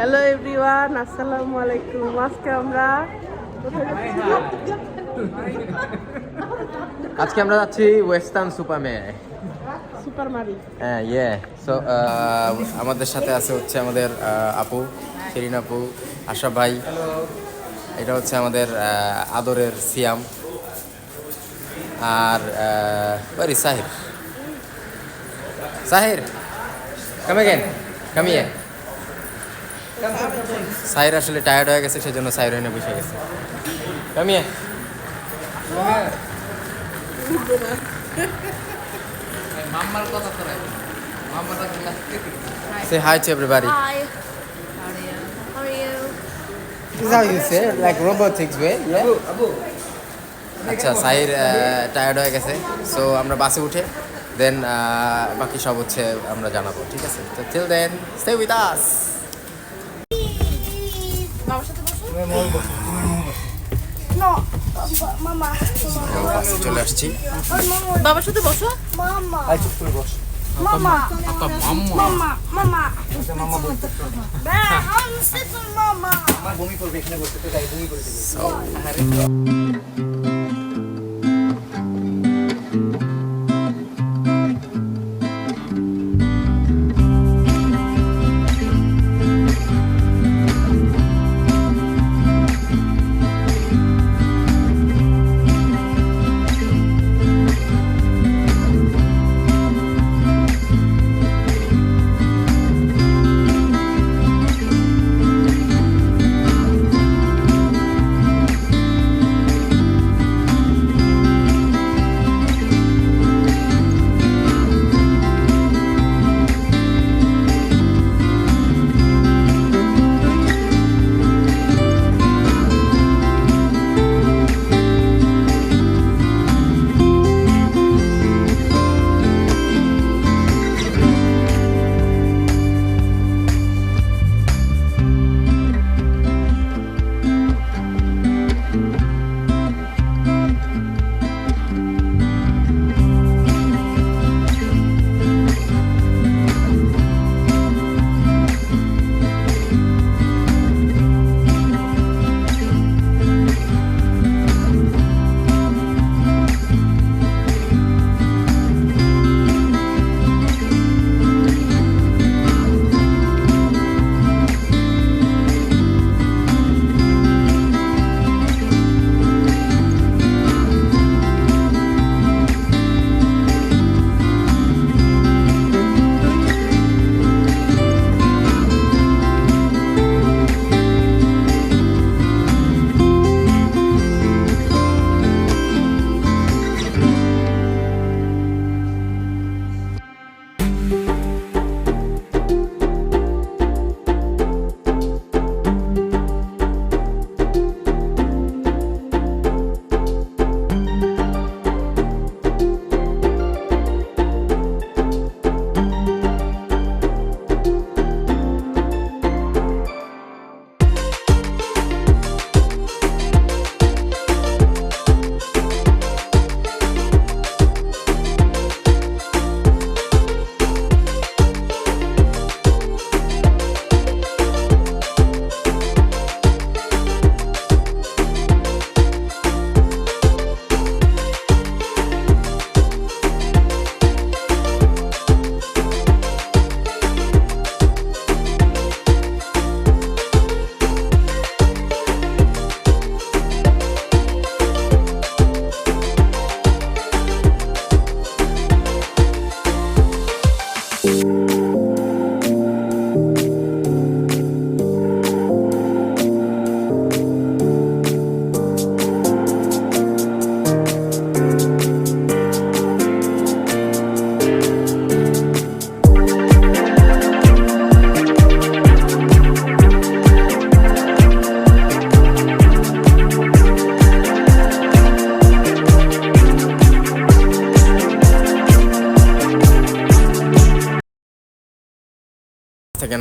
Hello everyone আসসালামু আলাইকুম আজকে আমরা আজকে আমরা যাচ্ছি ওয়েস্টার্ন সুপারমে সুপার মারি হ্যাঁ ইয়ে সো আমাদের সাথে আছে হচ্ছে আমাদের আপু শিরিন আপু আশা ভাই। এটা হচ্ছে আমাদের আদরের সিয়াম। আর ওয়ারি সাহির। সাহির কামে গেন কামিয়ে সাহির আসলে টায়ার্ড হয়ে গেছে সেজন্য সাইর এনে বসে গেছে কামিয়ে Say hi to everybody. Hi. How are you? This is how you say, like robotics way, yeah? আচ্ছা সাইর টায়ার্ড হয়ে গেছে সো আমরা বাসে উঠে দেন বাকি সব হচ্ছে আমরা জানাব ঠিক আছে তো till then stay with us সাথে বসো No, mama, বাসে চলে আসছি বাবার সাথে বসো mama, mama, mama, mama. Bah, I'm sitting, mama.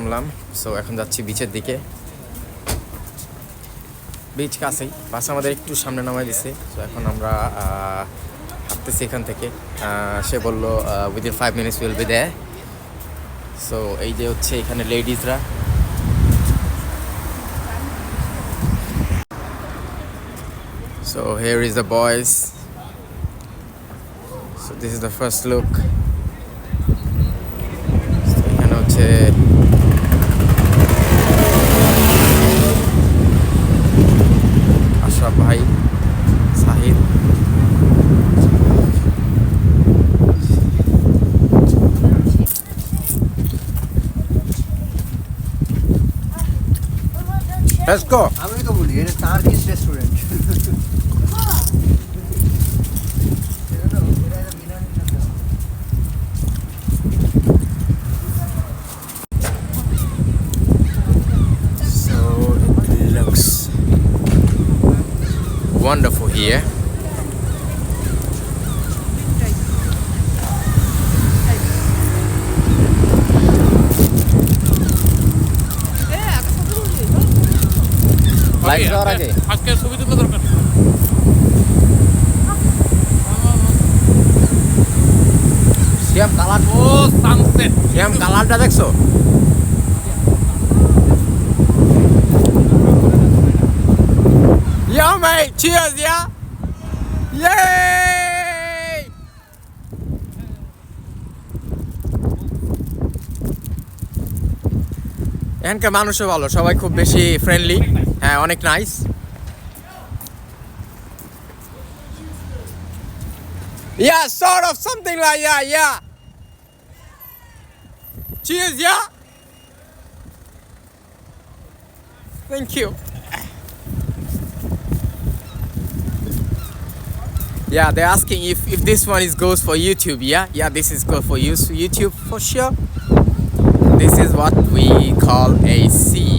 নামলাম। সো এখন যাচ্ছি বিচের দিকে। বিচ কাছেই। বাস আমাদের একটু সামনে নামাই দিছে। সো এখন আমরা হাঁটতেছি এখান থেকে। সে বলল within five minutes will be there so এই যে হচ্ছে এখানে লেডিজরা so here is the boys so this is the first look এখানে হচ্ছে Let's go. আমি তো বলি এটা Turkish restaurant So it looks wonderful here. দেওয়ার আগে আজকে ছবি দরকার শ্যাম কালার ও সানসেট শ্যাম কালারটা দেখছ Yeah, mate. Cheers, yeah. Yay! এখানকার মানুষও ভালো সবাই খুব বেশি ফ্রেন্ডলি হ্যাঁ অনেক nice Yeah, sort of something like that, yeah. Cheers, yeah. Thank you. Yeah, they're asking if, if this one is goes for YouTube. Yeah, yeah, this is good for you YouTube for sure. This is what we call a C.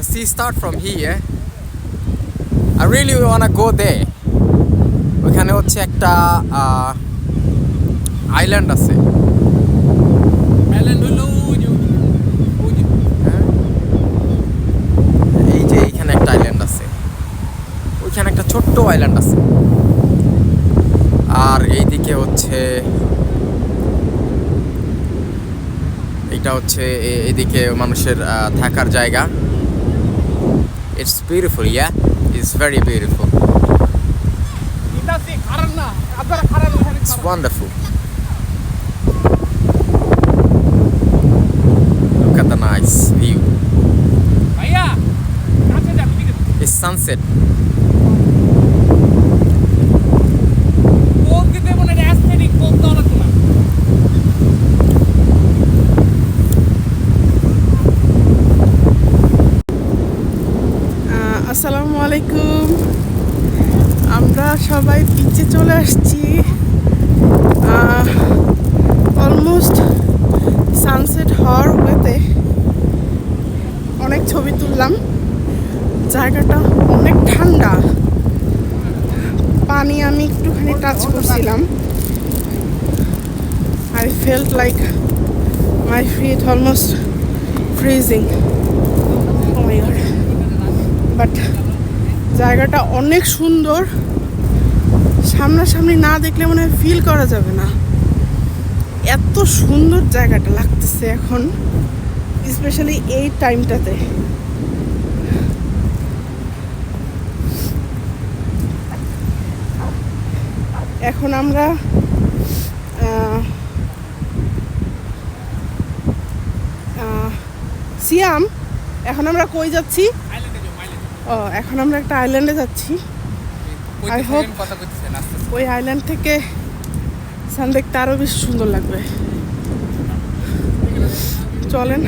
The sea start from here I really want go there ওইখানে হচ্ছে একটা island আছে। Island হলো যে হ্যাঁ? এই যে এইখানে একটা আইল্যান্ড আছে। ওইখানে একটা ছোট্ট আইল্যান্ড আছে। আর এইদিকে হচ্ছে এইটা হচ্ছে এদিকে মানুষের থাকার জায়গা। it's beautiful yeah? It's very beautiful. It's wonderful. Look at the nice view. It's sunset. একটুখানি টাচ করছিলাম। I felt like my feet almost freezing but জায়গাটা অনেক সুন্দর। সামনাসামনি না দেখলে মনে হয় ফিল করা যাবে না। এত সুন্দর জায়গাটা লাগতেছে এখন স্পেশালি এই টাইমটাতে এখন আমরা সিয়াম এখন আমরা কই যাচ্ছি? ও এখন আমরা একটা আইল্যান্ডে যাচ্ছি। আই আস্তে ওই আইল্যান্ড থেকে সান দেখতে আরও বেশি সুন্দর লাগবে। চলেন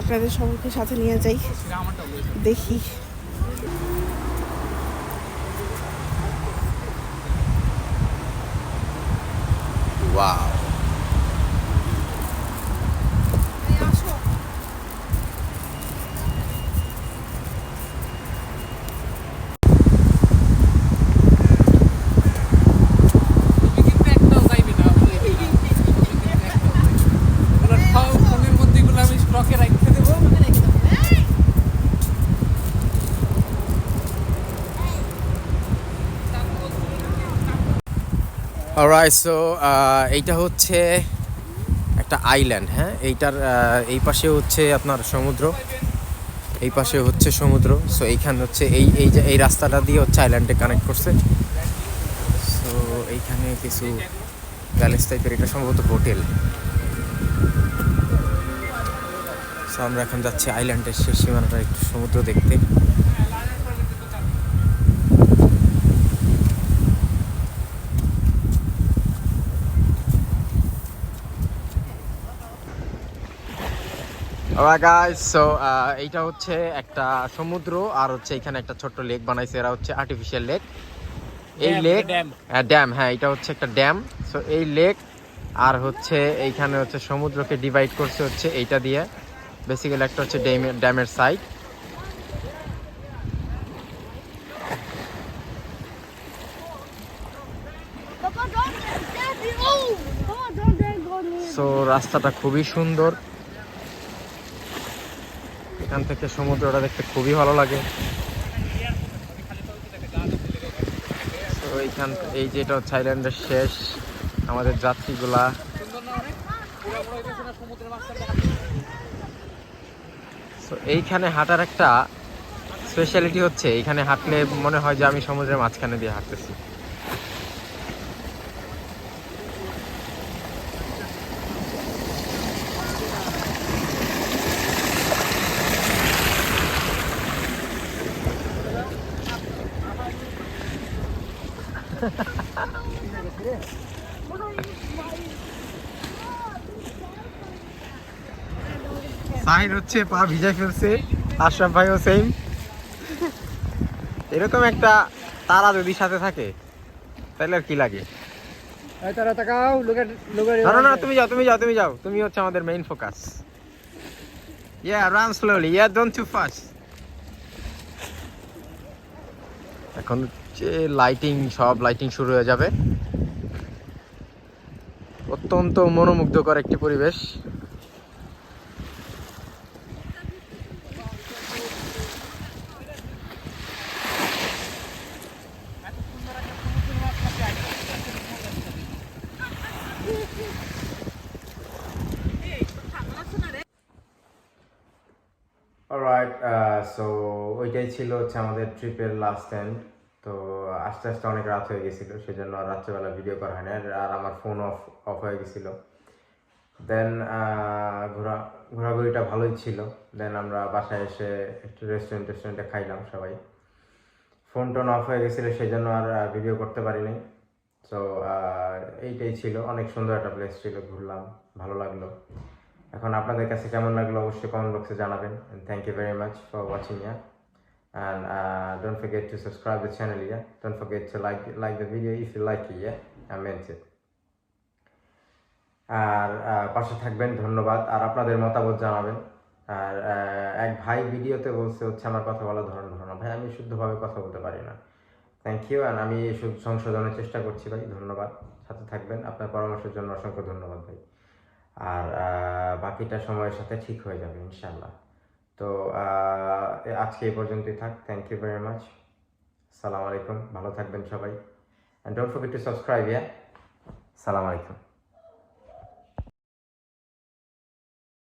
আপনাদের সবাইকে সাথে নিয়ে যাই দেখি। 哇、哦！অলরাইট সো এইটা হচ্ছে একটা আইল্যান্ড হ্যাঁ? এইটার এই পাশে হচ্ছে আপনার সমুদ্র। এই পাশে হচ্ছে সমুদ্র। সো এইখানে হচ্ছে এই এই যে, এই রাস্তাটা দিয়ে হচ্ছে আইল্যান্ডে কানেক্ট করছে। সো এইখানে কিছু প্যালেস টাইপের এটা সম্ভবত হোটেল সো আমরা এখন যাচ্ছি আইল্যান্ডের শেষ সীমানাটা একটু সমুদ্র দেখতে। So uh, এইটা হচ্ছে একটা সমুদ্র আর হচ্ছে এখানে একটা ছোট্ট লেক বানাইছে। এরা হচ্ছে আর্টিফিশিয়াল লেক এই লেক ড্যাম হ্যাঁ এটা হচ্ছে একটা ড্যাম সো এই লেক আর হচ্ছে এইখানে হচ্ছে সমুদ্রকে ডিভাইড করছে হচ্ছে এইটা দিয়ে। বেসিক্যালি একটা হচ্ছে ড্যামের ড্যামের সাইড. সো রাস্তাটা খুবই সুন্দর। এখান থেকে সমুদ্রটা দেখতে খুবই ভালো লাগে। তো এইখান এই যেটা হচ্ছে আইল্যান্ডের শেষ, আমাদের যাত্রীগুলা। তো এইখানে হাঁটার একটা স্পেশালিটি হচ্ছে, এইখানে হাঁটলে মনে হয় যে আমি সমুদ্রের মাঝখানে দিয়ে হাঁটতেছি। সাহির হচ্ছে পা ভিজে ফেলছে আশরাফ ভাইও সেম এরকম একটা তারা যদি সাথে থাকে তাহলে আর কি লাগে? না না তুমি যাও তুমি যাও তুমি যাও। তুমি হচ্ছে আমাদের main focus yeah run slowly yeah don't too fast এখন হচ্ছে লাইটিং সব লাইটিং শুরু হয়ে যাবে। অত্যন্ত মনোমুগ্ধকর একটি পরিবেশ। সো uh, ওইটাই ছিল হচ্ছে আমাদের ট্রিপের লাস্ট এন্ড তো আস্তে আস্তে অনেক রাত হয়ে গেছিল, সেজন্য আর রাত্রেবেলা ভিডিও করা হয় না আর- আমার ফোন অফ অফ হয়ে গেছিল। দেন ঘোরা, ঘোরাঘুরিটা ভালোই ছিল। দেন আমরা বাসায় এসে একটু রেস্টুরেন্ট টেস্টুরেন্টে খাইলাম সবাই। ফোন টোন অফ হয়ে গেছিল সেই জন্য আর ভিডিও করতে পারিনি। সো এইটাই ছিল। অনেক সুন্দর একটা প্লেস ছিল, ঘুরলাম, ভালো লাগল। এখন আপনাদের কাছে কেমন লাগল অবশ্যই কমেন্ট বক্সে জানাবেন। Thank you very much for watching yeah and uh, don't forget to subscribe the channel yeah? Don't forget to like like the video if you like it yeah? I meant it. আর পাশে থাকবেন ধন্যবাদ। আর আপনাদের মতামত জানাবেন। আর এক ভাই ভিডিওতে বলছে হচ্ছে আমার কথা বলা ধরন ধরনা ভাই আমি শুদ্ধভাবে কথা বলতে পারি না। থ্যাংক ইউ অ্যান্ড আমি সু- সংশোধনের চেষ্টা করছি ভাই। ধন্যবাদ। সাথে থাকবেন। আপনার পরামর্শের জন্য অসংখ্য ধন্যবাদ ভাই। আর বাকিটা সময়ের সাথে ঠিক হয়ে যাবে ইনশাল্লাহ তো আজকে এই পর্যন্তই থাক। থ্যাংক ইউ ভেরি মাচ সালাম আলাইকুম। ভালো থাকবেন সবাই। And don't forget to subscribe yeah সালাম আলাইকুম।